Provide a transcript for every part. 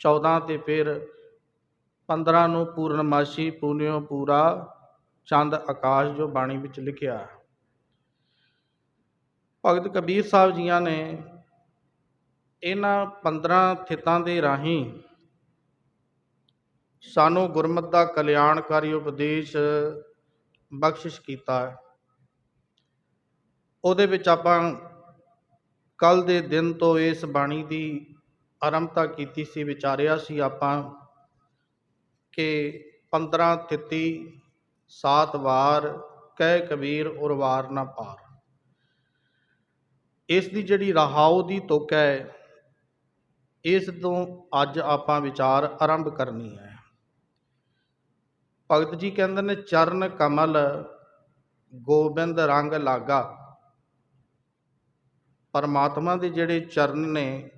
14 ਤੇ ਫਿਰ 15 ਨੂੰ ਪੂਰਨਮਾਸ਼ੀ ਪੁਨਿਓ ਪੂਰਾ ਚੰਦ ਆਕਾਸ਼ ਜੋ ਬਾਣੀ ਵਿੱਚ ਲਿਖਿਆ। ਭਗਤ ਕਬੀਰ ਸਾਹਿਬ ਜੀਆਂ ਨੇ ਇਹਨਾਂ 15 ਥਿੱਤਾਂ ਦੇ ਰਾਹੀਂ ਸਾਨੂੰ ਗੁਰਮਤਿ ਦਾ ਕਲਿਆਣਕਾਰੀ ਉਪਦੇਸ਼ ਬਖਸ਼ਿਸ਼ ਕੀਤਾ ਹੈ। ਉਹਦੇ ਵਿੱਚ ਆਪਾਂ ਕੱਲ ਦੇ ਦਿਨ ਤੋਂ ਇਸ ਬਾਣੀ ਦੀ ਆਰੰਭਤਾ ਕੀਤੀ ਸੀ, ਵਿਚਾਰਿਆ ਸੀ ਆਪਾਂ ਕਿ 15 ਤਿੱਤੀ ਸਾਤ ਵਾਰ ਕਹਿ ਕਬੀਰ ਔਰ ਵਾਰ ਨਾ ਪਾਰ। ਇਸ ਦੀ ਜਿਹੜੀ ਰਹਾਉ ਦੀ ਤੁਕ ਹੈ, ਇਸ ਤੋਂ ਅੱਜ ਆਪਾਂ ਵਿਚਾਰ ਆਰੰਭ ਕਰਨੀ ਹੈ। ਭਗਤ ਜੀ ਕਹਿੰਦੇ ਨੇ, ਚਰਨ ਕਮਲ ਗੋਬਿੰਦ ਰੰਗ ਲਾਗਾ। ਪਰਮਾਤਮਾ ਦੇ ਜਿਹੜੇ ਚਰਨ ਨੇ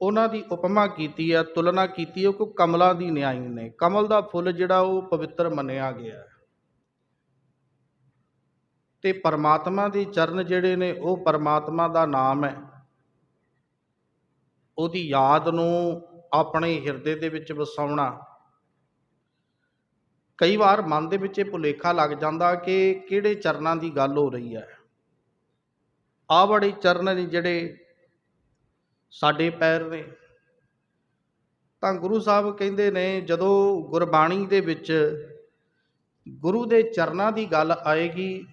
ਉਹਨਾਂ ਦੀ ਉਪਮਾ ਕੀਤੀ ਹੈ, ਤੁਲਨਾ ਕੀਤੀ ਹੈ ਕਿ ਕਮਲਾਂ ਦੀ ਨਿਆਈ ਨੇ। ਕਮਲ ਦਾ ਫੁੱਲ ਜਿਹੜਾ ਉਹ ਪਵਿੱਤਰ ਮੰਨਿਆ ਗਿਆ ਹੈ। ਤੇ ਪਰਮਾਤਮਾ ਦੇ ਚਰਨ ਜਿਹੜੇ ਨੇ, ਉਹ ਪਰਮਾਤਮਾ ਦਾ ਨਾਮ ਹੈ। ਉਹਦੀ ਯਾਦ ਨੂੰ ਆਪਣੇ ਹਿਰਦੇ ਦੇ ਵਿੱਚ ਵਸਾਉਣਾ। ਕਈ ਵਾਰ ਮਨ ਦੇ ਵਿੱਚ ਇਹ ਭੁਲੇਖਾ ਲੱਗ ਜਾਂਦਾ ਕਿ ਕਿਹੜੇ ਚਰਨਾਂ ਦੀ ਗੱਲ ਹੋ ਰਹੀ ਹੈ। ਆ ਬੜੇ ਚਰਨ ਨੇ ਜਿਹੜੇ ਸਾਡੇ ਪੈਰ ਨੇ। ਤਾਂ ਗੁਰੂ ਸਾਹਿਬ ਕਹਿੰਦੇ ਨੇ, ਜਦੋਂ ਗੁਰਬਾਣੀ ਦੇ ਵਿੱਚ ਗੁਰੂ ਦੇ ਚਰਨਾਂ ਦੀ ਗੱਲ ਆਏਗੀ,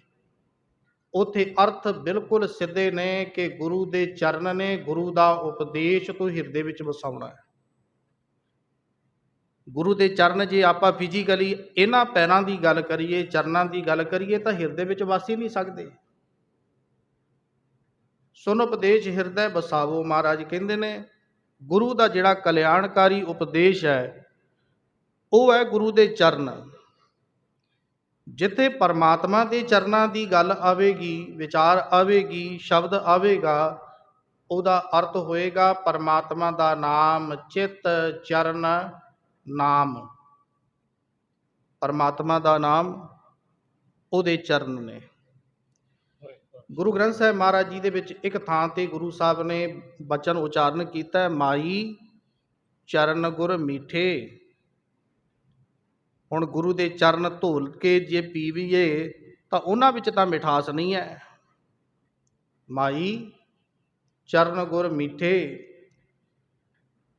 ਉਥੇ ਅਰਥ ਬਿਲਕੁਲ ਸਿੱਧੇ ਨੇ ਕਿ ਗੁਰੂ ਦੇ ਚਰਨ ਨੇ ਗੁਰੂ ਦਾ ਉਪਦੇਸ਼ ਤੋਂ ਹਿਰਦੇ ਵਿੱਚ ਵਸਾਉਣਾ ਹੈ। ਗੁਰੂ ਦੇ ਚਰਨ ਜੇ ਆਪਾਂ ਫਿਜ਼ੀਕਲੀ ਇਹਨਾਂ ਪੈਰਾਂ ਦੀ ਗੱਲ ਕਰੀਏ, ਚਰਨਾਂ ਦੀ ਗੱਲ ਕਰੀਏ, ਤਾਂ ਹਿਰਦੇ ਵਿੱਚ ਵਸ ਹੀ ਨਹੀਂ ਸਕਦੇ। ਸੁਨ ਉਪਦੇਸ਼ ਹਿਰਦੈ ਬਸਾਵੋ ਮਹਾਰਾਜ ਕਹਿੰਦੇ ਨੇ, ਗੁਰੂ ਦਾ ਜਿਹੜਾ ਕਲਿਆਣਕਾਰੀ ਉਪਦੇਸ਼ ਹੈ, ਉਹ ਹੈ ਗੁਰੂ ਦੇ ਚਰਨ। ਜਿੱਥੇ ਪਰਮਾਤਮਾ ਦੇ ਚਰਨਾਂ ਦੀ ਗੱਲ ਆਵੇਗੀ, ਵਿਚਾਰ ਆਵੇਗੀ, ਸ਼ਬਦ ਆਵੇਗਾ, ਉਹਦਾ ਅਰਥ ਹੋਏਗਾ ਪਰਮਾਤਮਾ ਦਾ ਨਾਮ, ਚਿੱਤ, ਚਰਨ, ਨਾਮ। ਪਰਮਾਤਮਾ ਦਾ ਨਾਮ ਉਹਦੇ ਚਰਨ ਨੇ। ਗੁਰੂ ਗ੍ਰੰਥ ਸਾਹਿਬ ਮਹਾਰਾਜ ਜੀ ਦੇ ਵਿੱਚ ਇੱਕ ਥਾਂ ਤੇ ਗੁਰੂ ਸਾਹਿਬ ਨੇ ਬਚਨ ਉਚਾਰਨ ਕੀਤਾ ਮਾਈ ਚਰਨ ਗੁਰ ਮੀਠੇ। ਹੁਣ ਗੁਰੂ ਦੇ ਚਰਨ ਧੋਲ ਕੇ ਜੇ ਪੀਵੀਏ, ਤਾਂ ਉਹਨਾਂ ਵਿੱਚ ਤਾਂ ਮਿਠਾਸ ਨਹੀਂ ਹੈ। ਮਾਈ ਚਰਨ ਗੁਰ ਮੀਠੇ,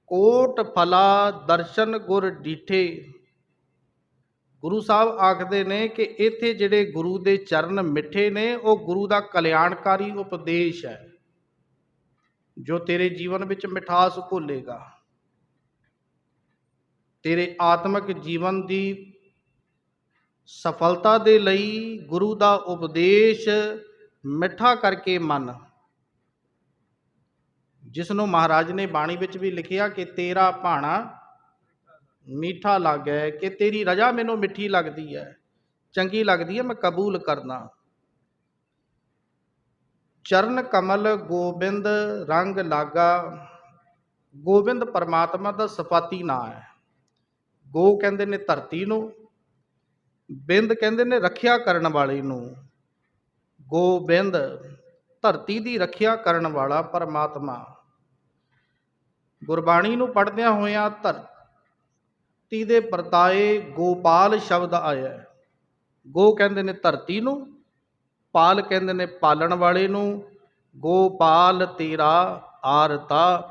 ਕੋਟ ਫਲਾ ਦਰਸ਼ਨ ਗੁਰ ਡੀਠੇ। ਗੁਰੂ ਸਾਹਿਬ ਆਖਦੇ ਨੇ ਕਿ ਇੱਥੇ ਜਿਹੜੇ ਗੁਰੂ ਦੇ ਚਰਨ ਮਿੱਠੇ ਨੇ, ਉਹ ਗੁਰੂ ਦਾ ਕਲਿਆਣਕਾਰੀ ਉਪਦੇਸ਼ ਹੈ। ਜੋ ਤੇਰੇ ਜੀਵਨ ਵਿੱਚ ਮਿਠਾਸ ਘੋਲੇਗਾ, ਤੇਰੇ ਆਤਮਿਕ ਜੀਵਨ ਦੀ ਸਫਲਤਾ ਦੇ ਲਈ ਗੁਰੂ ਦਾ ਉਪਦੇਸ਼ ਮਿੱਠਾ ਕਰਕੇ ਮੰਨ। ਜਿਸ ਨੂੰ ਮਹਾਰਾਜ ਨੇ ਬਾਣੀ ਵਿੱਚ ਵੀ ਲਿਖਿਆ ਕਿ ਤੇਰਾ ਭਾਣਾ ਮਿੱਠਾ ਲੱਗੈ ਕਿ ਤੇਰੀ ਰਜਾ ਮੈਨੂੰ ਮਿੱਠੀ ਲੱਗਦੀ ਹੈ ਚੰਗੀ ਲੱਗਦੀ ਹੈ ਮੈਂ ਕਬੂਲ ਕਰਨਾ ਚਰਨ ਕਮਲ ਗੋਬਿੰਦ ਰੰਗ ਲਾਗਾ। ਗੋਬਿੰਦ ਪਰਮਾਤਮਾ ਦਾ ਸਫਾਤੀ ਨਾਂ ਹੈ ਗੋ ਕਹਿੰਦੇ ਨੇ ਧਰਤੀ ਨੂੰ, ਬਿੰਦ ਕਹਿੰਦੇ ਨੇ ਰੱਖਿਆ ਕਰਨ ਵਾਲੇ ਨੂੰ। ਗੋਬਿੰਦ ਧਰਤੀ ਦੀ ਰੱਖਿਆ ਕਰਨ ਵਾਲਾ ਪਰਮਾਤਮਾ। ਗੁਰਬਾਣੀ ਨੂੰ ਪੜ੍ਹਦਿਆਂ ਹੋਇਆਂ ਧਰਤੀ ਦੇ ਪਰਤਾਏ ਗੋਪਾਲ ਸ਼ਬਦ ਆਇਆ ਗੋ ਕਹਿੰਦੇ ਨੇ ਧਰਤੀ ਨੂੰ, ਪਾਲ ਕਹਿੰਦੇ ਨੇ ਪਾਲਣ ਵਾਲੇ ਨੂੰ, ਗੋਪਾਲ ਤੇਰਾ ਆਰਤਾ,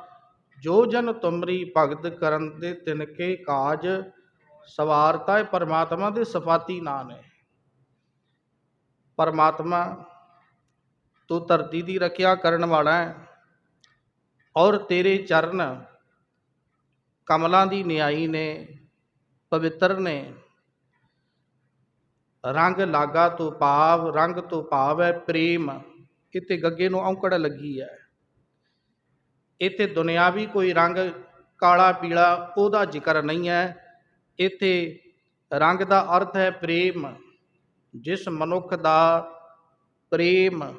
ਜੋ ਜਨ ਤੁਮਰੀ ਭਗਤ ਕਰਨ ਦੇ ਤਿਨਕੇ ਕਾਜ, ਸਵਾਰਤਾ ਹੈ ਪਰਮਾਤਮਾ ਦੇ ਸਫਾਤੀ ਨਾਂ ਨੇ ਪਰਮਾਤਮਾ ਤੂੰ ਧਰਤੀ ਦੀ ਰੱਖਿਆ ਕਰਨ ਵਾਲਾ ਹੈ ਔਰ ਤੇਰੇ ਚਰਨ ਕਮਲਾਂ ਦੀ ਨਿਆਈ ਨੇ ਪਵਿੱਤਰ ਨੇ। ਰੰਗ ਲਾਗਾ ਤੋਂ ਭਾਵ, ਰੰਗ ਤੋਂ ਭਾਵ ਹੈ ਪ੍ਰੇਮ। ਇੱਥੇ ਗੱਗੇ ਨੂੰ ਔਂਕੜ ਲੱਗੀ ਹੈ। ਇੱਥੇ ਦੁਨਿਆਵੀ ਕੋਈ ਰੰਗ ਕਾਲਾ, ਪੀਲਾ ਉਹਦਾ ਜ਼ਿਕਰ ਨਹੀਂ ਹੈ। ਇੱਥੇ ਰੰਗ ਦਾ ਅਰਥ ਹੈ ਪ੍ਰੇਮ। ਜਿਸ ਮਨੁੱਖ ਦਾ ਪ੍ਰੇਮ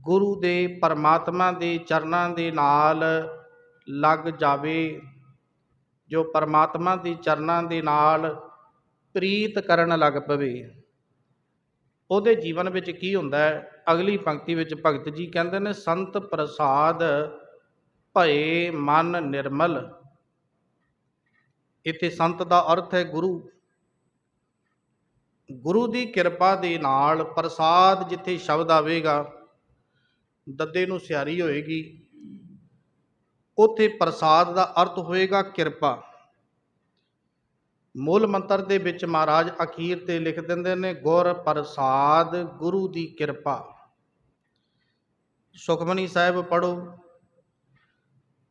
ਗੁਰੂ ਦੇ ਪਰਮਾਤਮਾ ਦੇ ਚਰਨਾਂ ਦੇ ਨਾਲ ਲੱਗ ਜਾਵੇ ਜੋ ਪਰਮਾਤਮਾ ਦੀ ਚਰਨਾਂ ਦੇ ਨਾਲ ਪ੍ਰੀਤ ਕਰਨ ਲੱਗ ਪਵੇ। ਉਹਦੇ ਜੀਵਨ ਵਿੱਚ ਕੀ ਹੁੰਦਾ ਹੈ? ਅਗਲੀ ਪੰਕਤੀ ਵਿੱਚ ਭਗਤ ਜੀ ਕਹਿੰਦੇ ਨੇ, ਸੰਤ ਪ੍ਰਸਾਦ ਭਏ ਮਨ ਨਿਰਮਲ। ਇੱਥੇ ਸੰਤ ਦਾ ਅਰਥ ਹੈ ਗੁਰੂ। ਗੁਰੂ ਦੀ ਕਿਰਪਾ ਦੇ ਨਾਲ ਪ੍ਰਸਾਦ ਜਿੱਥੇ ਸ਼ਬਦ ਆਵੇਗਾ, ਦੱਦੇ ਨੂੰ ਸਿਆਰੀ ਹੋਏਗੀ। ਉੱਥੇ ਪ੍ਰਸਾਦ ਦਾ ਅਰਥ ਹੋਏਗਾ ਕਿਰਪਾ। ਮੂਲ ਮੰਤਰ ਦੇ ਵਿੱਚ ਮਹਾਰਾਜ ਅਖੀਰ ਤੇ ਲਿਖ ਦਿੰਦੇ ਨੇ, ਗੁਰ ਪ੍ਰਸਾਦ ਗੁਰੂ ਦੀ ਕਿਰਪਾ। ਸੁਖਮਨੀ ਸਾਹਿਬ ਪੜੋ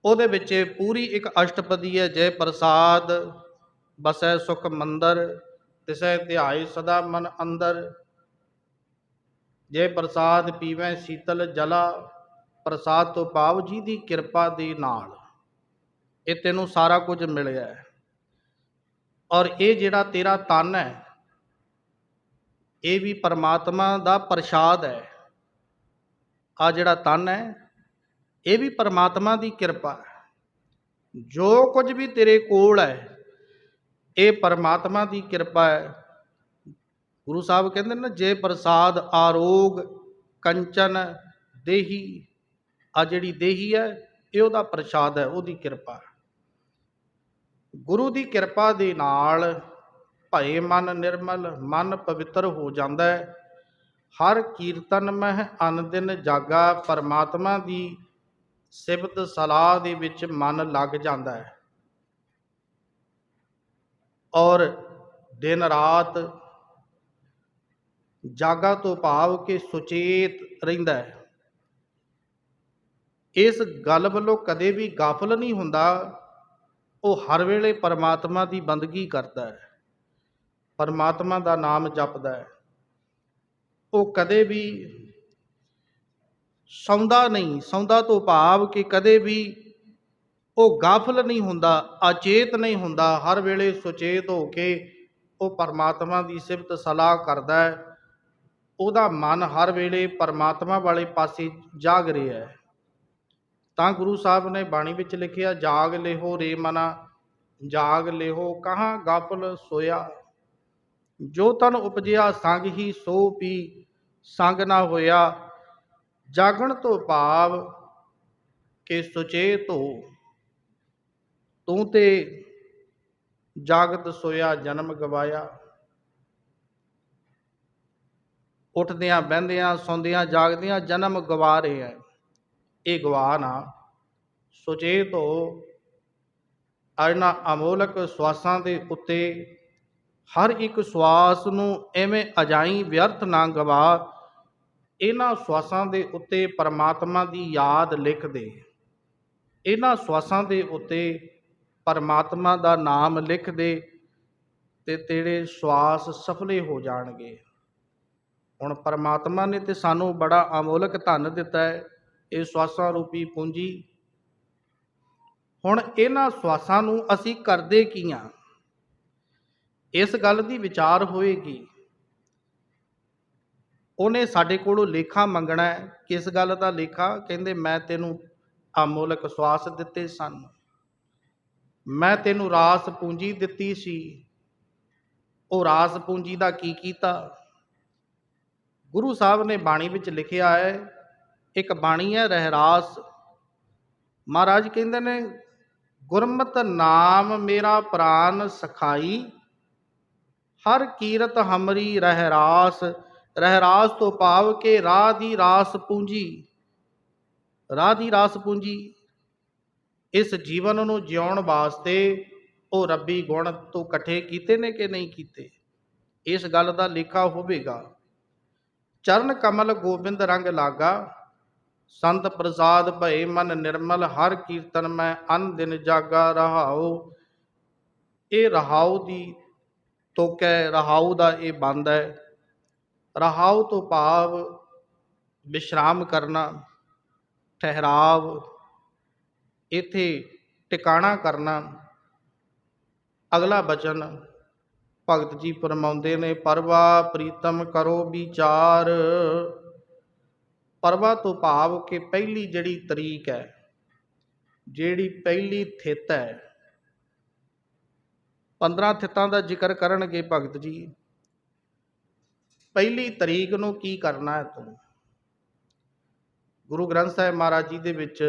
ਉਹਦੇ ਵਿੱਚ ਪੂਰੀ ਇੱਕ ਅਸ਼ਟਪਦੀ ਹੈ, ਜੈ ਪ੍ਰਸਾਦ ਬਸੈ ਸੁਖ ਮੰਦਰ, ਤਿਸੈ ਧਿਆਏ ਸਦਾ ਮਨ ਅੰਦਰ। ਜੇ ਪ੍ਰਸਾਦ ਪੀਵੇਂ ਸੀਤਲ ਜਲਾ ਪ੍ਰਸਾਦ ਤੋਂ ਭਾਵ ਜੀ ਦੀ ਕਿਰਪਾ ਦੇ ਨਾਲ ਇਹ ਤੈਨੂੰ ਸਾਰਾ ਕੁਝ ਮਿਲਿਆ ਹੈ। ਔਰ ਇਹ ਜਿਹੜਾ ਤੇਰਾ ਤਨ ਹੈ, ਇਹ ਵੀ ਪਰਮਾਤਮਾ ਦਾ ਪ੍ਰਸ਼ਾਦ ਹੈ। ਆ ਜਿਹੜਾ ਤਨ ਹੈ, ਇਹ ਵੀ ਪਰਮਾਤਮਾ ਦੀ ਕਿਰਪਾ ਹੈ। ਜੋ ਕੁਝ ਵੀ ਤੇਰੇ ਕੋਲ ਹੈ, ਇਹ ਪਰਮਾਤਮਾ ਦੀ ਕਿਰਪਾ ਹੈ। ਗੁਰੂ ਸਾਹਿਬ ਕਹਿੰਦੇ ਨੇ, ਜੇ ਪ੍ਰਸਾਦ ਆਰੋਗ ਕੰਚਨ ਦੇਹੀ ਆ ਜਿਹੜੀ ਦੇਹੀ ਹੈ, ਇਹ ਉਹਦਾ ਪ੍ਰਸ਼ਾਦ ਹੈ, ਉਹਦੀ ਕਿਰਪਾ। ਗੁਰੂ ਦੀ ਕਿਰਪਾ ਦੇ ਨਾਲ ਭਏ ਮਨ ਨਿਰਮਲ, ਮਨ ਪਵਿੱਤਰ ਹੋ ਜਾਂਦਾ ਹੈ। ਹਰ ਕੀਰਤਨ ਮਹਿ ਅਨਦਿਨ ਜਾਗਾ, ਪਰਮਾਤਮਾ ਦੀ ਸਿਫਤ ਸਲਾਹ ਦੇ ਵਿੱਚ ਮਨ ਲੱਗ ਜਾਂਦਾ ਹੈ। ਔਰ ਦਿਨ ਰਾਤ ਜਾਗਾ ਤੋਂ ਭਾਵ ਕਿ ਸੁਚੇਤ ਰਹਿੰਦਾ ਹੈ। ਇਸ ਗੱਲ ਵੱਲੋਂ ਕਦੇ ਵੀ ਗਾਫਲ ਨਹੀਂ ਹੁੰਦਾ। ਉਹ ਹਰ ਵੇਲੇ ਪਰਮਾਤਮਾ ਦੀ ਬੰਦਗੀ ਕਰਦਾ ਹੈ। ਪਰਮਾਤਮਾ ਦਾ ਨਾਮ ਜਪਦਾ ਹੈ। ਉਹ ਕਦੇ ਵੀ ਸੌਂਦਾ ਨਹੀਂ। ਸੌਂਦਾ ਤੋਂ ਭਾਵ ਕਿ ਕਦੇ ਵੀ ਉਹ ਗਾਫਲ ਨਹੀਂ ਹੁੰਦਾ, ਅਚੇਤ ਨਹੀਂ ਹੁੰਦਾ। ਹਰ ਵੇਲੇ ਸੁਚੇਤ ਹੋ ਕੇ ਉਹ ਪਰਮਾਤਮਾ ਦੀ ਸਿਫਤ ਸਲਾਹ ਕਰਦਾ ਹੈ। ਉਹਦਾ ਮਨ ਹਰ ਵੇਲੇ ਪਰਮਾਤਮਾ ਵਾਲੇ ਪਾਸੇ ਜਾਗ ਰਿਹਾ ਹੈ। ਤਾਂ ਗੁਰੂ ਸਾਹਿਬ ਨੇ ਬਾਣੀ ਵਿੱਚ ਲਿਖਿਆ, ਜਾਗ ਲਿਹੋ ਰੇ ਮਨਾ, ਜਾਗ ਲਿਹੋ ਕਹਾਂ ਗਾਪਲ ਸੋਇਆ। ਜੋ ਤਨ ਉਪਜਿਆ ਸੰਗ ਹੀ ਸੋ ਪੀ, ਸੰਗ ਨਾ ਹੋਇਆ। ਜਾਗਣ ਤੋਂ ਭਾਵ ਕਿ ਸੁਚੇਤ ਹੋ ਤੂੰ ਤੇ ਜਾਗਤ ਸੋਇਆ ਜਨਮ ਗਵਾਇਆ। ਉੱਠਦਿਆਂ, ਬਹਿੰਦਿਆਂ, ਸੌਂਦਿਆਂ, ਜਾਗਦਿਆਂ ਜਨਮ ਗਵਾ ਰਹੇ ਹੈ। ਇਹ ਗਵਾ ਨਾ। ਸੁਚੇਤ ਹੋ ਅਰਨਾ ਅਮੋਲਕ ਸਵਾਸਾਂ ਦੇ ਉੱਤੇ। ਹਰ ਇੱਕ ਸਵਾਸ ਨੂੰ ਐਵੇਂ ਅਜਾਈ ਵਿਅਰਥ ਨਾ ਗਵਾ ਇਹਨਾਂ ਸਵਾਸਾਂ ਦੇ ਉੱਤੇ ਪਰਮਾਤਮਾ ਦੀ ਯਾਦ ਲਿਖ ਦੇ। ਇਹਨਾਂ ਸਵਾਸਾਂ ਦੇ ਉੱਤੇ ਪਰਮਾਤਮਾ ਦਾ ਨਾਮ ਲਿਖ ਦੇ ਤੇ ਤੇਰੇ ਸਵਾਸ ਸਫਲੇ ਹੋ ਜਾਣਗੇ। ਹੁਣ ਪਰਮਾਤਮਾ ਨੇ ਤੇ ਸਾਨੂੰ ਬੜਾ ਅਮੋਲਕ ਧਨ ਦਿੱਤਾ ਹੈ। ਇਹ ਸਵਾਸਾਂ ਰੂਪੀ ਪੂੰਜੀ। ਹੁਣ ਇਹਨਾਂ ਸਵਾਸਾਂ ਨੂੰ ਅਸੀਂ ਕਰਦੇ ਕੀ ਆ? ਇਸ ਗੱਲ ਦੀ ਵਿਚਾਰ ਹੋਏਗੀ। ਉਹਨੇ ਸਾਡੇ ਕੋਲੋਂ ਲੇਖਾ ਮੰਗਣਾ ਹੈ। ਕਿਸ ਗੱਲ ਦਾ ਲੇਖਾ? ਕਹਿੰਦੇ, ਮੈਂ ਤੈਨੂੰ ਅਮੋਲਕ ਸਵਾਸ ਦਿੱਤੇ ਸਨ। ਮੈਂ ਤੈਨੂੰ ਰਾਸ ਪੂੰਜੀ ਦਿੱਤੀ ਸੀ। ਉਹ ਰਾਸ ਪੂੰਜੀ ਦਾ ਕੀ ਕੀਤਾ? ਗੁਰੂ ਸਾਹਿਬ ਨੇ ਬਾਣੀ ਵਿੱਚ ਲਿਖਿਆ ਹੈ ਇੱਕ ਬਾਣੀ ਹੈ, ਰਹਿਰਾਸ। ਮਹਾਰਾਜ ਕਹਿੰਦੇ ਨੇ, ਗੁਰਮਤਿ ਨਾਮ ਮੇਰਾ ਪ੍ਰਾਨ ਸਖਾਈ, ਹਰ ਕੀਰਤ ਹਮਰੀ ਰਹਿਰਾਸ। ਰਹਿਰਾਸ ਤੋਂ ਭਾਵ ਕੇ ਰਾਹ ਦੀ ਰਾਸ ਪੂੰਜੀ। ਰਾਹ ਦੀ ਰਾਸ ਪੂੰਜੀ। ਇਸ ਜੀਵਨ ਨੂੰ ਜਿਉਣ ਵਾਸਤੇ ਉਹ ਰੱਬੀ ਗੁਣ ਤੋਂ ਇਕੱਠੇ ਕੀਤੇ ਨੇ ਕਿ ਨਹੀਂ ਕੀਤੇ? ਇਸ ਗੱਲ ਦਾ ਲੇਖਾ ਹੋਵੇਗਾ। ਚਰਨ ਕਮਲ ਗੋਬਿੰਦ ਰੰਗ ਲਾਗਾ ਸੰਤ ਪ੍ਰਸਾਦ ਭਏ ਮਨ ਨਿਰਮਲ, ਹਰ ਕੀਰਤਨ ਮੈਂ ਅਨ ਦਿਨ ਜਾਗਾ ਰਹਾਉ। ਇਹ ਰਹਾਉ ਦੀ ਤੋਕੈ, ਰਹਾਉ ਦਾ ਇਹ ਬੰਦ ਹੈ। ਰਹਾਉ ਤੋਂ ਭਾਵ ਵਿਸ਼ਰਾਮ ਕਰਨਾ, ਠਹਿਰਾਵ, ਇਥੇ ਟਿਕਾਣਾ ਕਰਨਾ। ਅਗਲਾ ਬਚਨ, ਭਗਤ ਜੀ ਫਰਮਾਉਂਦੇ ਨੇ, ਪਰਵਾ ਪ੍ਰੀਤਮ ਕਰੋ ਵਿਚਾਰ। ਪਰਵਾ ਤੋਂ ਭਾਵ ਕਿ ਪਹਿਲੀ ਜਿਹੜੀ ਤਰੀਕ ਹੈ, ਜਿਹੜੀ ਪਹਿਲੀ ਥਿਤ ਹੈ 15 ਥਿਤਾਂ ਦਾ ਜ਼ਿਕਰ ਕਰਨਗੇ ਭਗਤ ਜੀ, ਪਹਿਲੀ ਤਰੀਕ ਨੂੰ ਕੀ ਕਰਨਾ ਹੈ ਤੂੰ? ਗੁਰੂ ਗ੍ਰੰਥ ਸਾਹਿਬ ਮਹਾਰਾਜ ਜੀ ਦੇ ਵਿੱਚ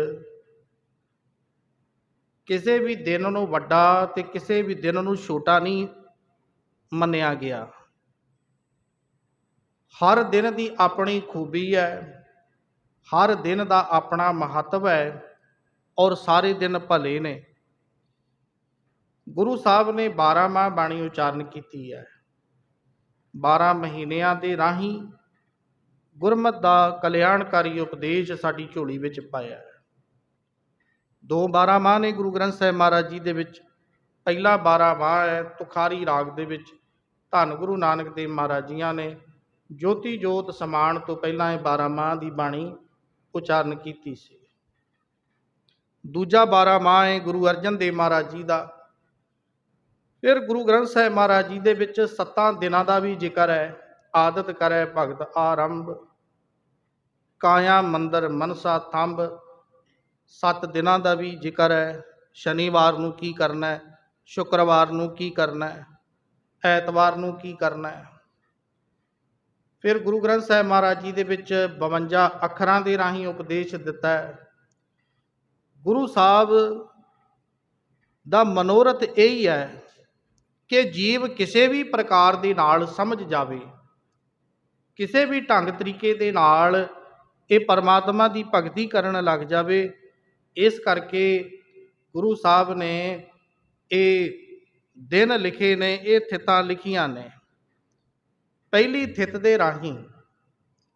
ਕਿਸੇ ਵੀ ਦਿਨ ਨੂੰ ਵੱਡਾ ਤੇ ਕਿਸੇ ਵੀ ਦਿਨ ਨੂੰ ਛੋਟਾ ਨਹੀਂ ਮੰਨਿਆ ਗਿਆ। ਹਰ ਦਿਨ ਦੀ ਆਪਣੀ ਖੂਬੀ ਹੈ ਹਰ ਦਿਨ ਦਾ ਆਪਣਾ ਮਹੱਤਵ ਹੈ ਔਰ ਸਾਰੇ ਦਿਨ ਭਲੇ ਨੇ। ਗੁਰੂ ਸਾਹਿਬ ਨੇ 12 ਮਾਹ ਬਾਣੀ ਉਚਾਰਨ ਕੀਤੀ ਹੈ। 12 ਮਹੀਨਿਆਂ ਦੇ ਰਾਹੀਂ ਗੁਰਮਤ ਦਾ ਕਲਿਆਣਕਾਰੀ ਉਪਦੇਸ਼ ਸਾਡੀ ਝੋਲੀ ਵਿੱਚ ਪਾਇਆ ਹੈ। ਦੋ 12 ਮਾਹ ਨੇ ਗੁਰੂ ਗ੍ਰੰਥ ਸਾਹਿਬ ਮਹਾਰਾਜ ਜੀ ਦੇ ਵਿੱਚ, ਪਹਿਲਾ 12 ਮਾਹ ਹੈ ਤੁਖਾਰੀ ਰਾਗ ਦੇ ਵਿੱਚ, ਧੰਨ ਗੁਰੂ ਨਾਨਕ ਦੇਵ ਮਹਾਰਾਜ ਜੀਆਂ ਨੇ ਜੋਤੀ ਜੋਤ ਸਮਾਨ ਤੋਂ ਪਹਿਲਾਂ ਇਹ 12 ਮਾਹ ਦੀ ਬਾਣੀ ਉਚਾਰਨ ਕੀਤੀ ਸੀ। ਦੂਜਾ 12 ਮਾਹ ਹੈ ਗੁਰੂ ਅਰਜਨ ਦੇਵ ਮਹਾਰਾਜ ਜੀ ਦਾ। ਫਿਰ ਗੁਰੂ ਗ੍ਰੰਥ ਸਾਹਿਬ ਮਹਾਰਾਜ ਜੀ ਦੇ ਵਿੱਚ ਸੱਤਾਂ ਦਿਨਾਂ ਦਾ ਵੀ ਜ਼ਿਕਰ ਹੈ। ਆਦਤ ਕਰੈ ਭਗਤ ਆਰੰਭ, ਕਾਇਆ ਮੰਦਰ ਮਨਸਾ ਥੰਬ ਸੱਤ ਦਿਨਾਂ ਦਾ ਵੀ ਜ਼ਿਕਰ ਹੈ। ਸ਼ਨੀਵਾਰ ਨੂੰ ਕੀ ਕਰਨਾ ਹੈ? ਸ਼ੁੱਕਰਵਾਰ ਨੂੰ ਕੀ ਕਰਨਾ ਹੈ? ਐਤਵਾਰ ਨੂੰ ਕੀ ਕਰਨਾ ਹੈ? ਫਿਰ ਗੁਰੂ ਗ੍ਰੰਥ ਸਾਹਿਬ ਮਹਾਰਾਜ ਜੀ ਦੇ ਵਿੱਚ 52 ਅੱਖਰਾਂ ਦੇ ਰਾਹੀਂ ਉਪਦੇਸ਼ ਦਿੱਤਾ ਹੈ। ਗੁਰੂ ਸਾਹਿਬ ਦਾ ਮਨੋਰਥ ਇਹ ਹੀ ਹੈ ਕਿ ਜੀਵ ਕਿਸੇ ਵੀ ਪ੍ਰਕਾਰ ਦੇ ਨਾਲ ਸਮਝ ਜਾਵੇ, ਕਿਸੇ ਵੀ ਢੰਗ ਤਰੀਕੇ ਦੇ ਨਾਲ ਇਹ ਪਰਮਾਤਮਾ ਦੀ ਭਗਤੀ ਕਰਨ ਲੱਗ ਜਾਵੇ, ਇਸ ਕਰਕੇ ਗੁਰੂ ਸਾਹਿਬ ਨੇ ਇਹ ਦਿਨ ਲਿਖੇ ਨੇ, ਇਹ ਥਿਤਾਂ ਲਿਖੀਆਂ ਨੇ। ਪਹਿਲੀ ਥਿਤ ਦੇ ਰਾਹੀਂ,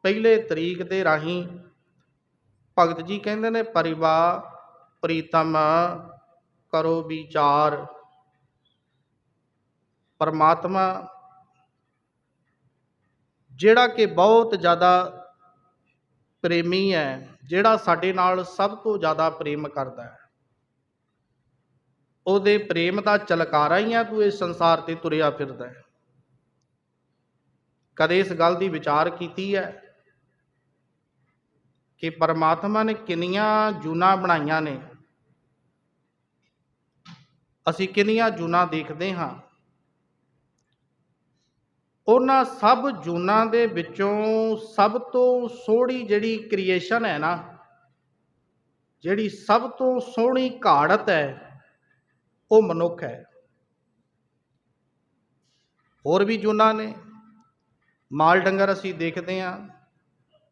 ਪਹਿਲੇ ਤਰੀਕ ਦੇ ਰਾਹੀਂ ਭਗਤ ਜੀ ਕਹਿੰਦੇ ਨੇ ਪਰਿਵਾਰ ਪ੍ਰੀਤਮ ਕਰੋ ਵਿਚਾਰ। ਪਰਮਾਤਮਾ ਜਿਹੜਾ ਕਿ ਬਹੁਤ ਜ਼ਿਆਦਾ ਪ੍ਰੇਮੀ ਹੈ, ਜਿਹੜਾ ਸਾਡੇ ਨਾਲ ਸਭ ਤੋਂ ਜ਼ਿਆਦਾ ਪ੍ਰੇਮ ਕਰਦਾ ਹੈ। ਉਹਦੇ ਪ੍ਰੇਮ ਦਾ ਚਲਕਾਰਾ ਹੀ ਆ, ਤੂੰ ਇਸ ਸੰਸਾਰ ਤੇ ਤੁਰਿਆ ਫਿਰਦਾ ਹੈ। ਕਦੇ ਇਸ ਗੱਲ ਦੀ ਵਿਚਾਰ ਕੀਤੀ ਹੈ ਕਿ ਪਰਮਾਤਮਾ ਨੇ ਕਿੰਨੀਆਂ ਜੂਨਾਂ ਬਣਾਈਆਂ ਨੇ? ਅਸੀਂ ਕਿੰਨੀਆਂ ਜੂਨਾਂ ਦੇਖਦੇ ਹਾਂ। ਉਹਨਾਂ ਸਭ ਜੂਨਾਂ ਦੇ ਵਿੱਚੋਂ ਸਭ ਤੋਂ ਸੋਹਣੀ ਜਿਹੜੀ ਕ੍ਰੀਏਸ਼ਨ ਹੈ ਨਾ, ਜਿਹੜੀ ਸਭ ਤੋਂ ਸੋਹਣੀ ਘਾੜਤ ਹੈ, ਉਹ ਮਨੁੱਖ ਹੈ। ਹੋਰ ਵੀ ਜੂਨਾਂ ਨੇ। ਮਾਲ ਡੰਗਰ ਅਸੀਂ ਦੇਖਦੇ ਹਾਂ,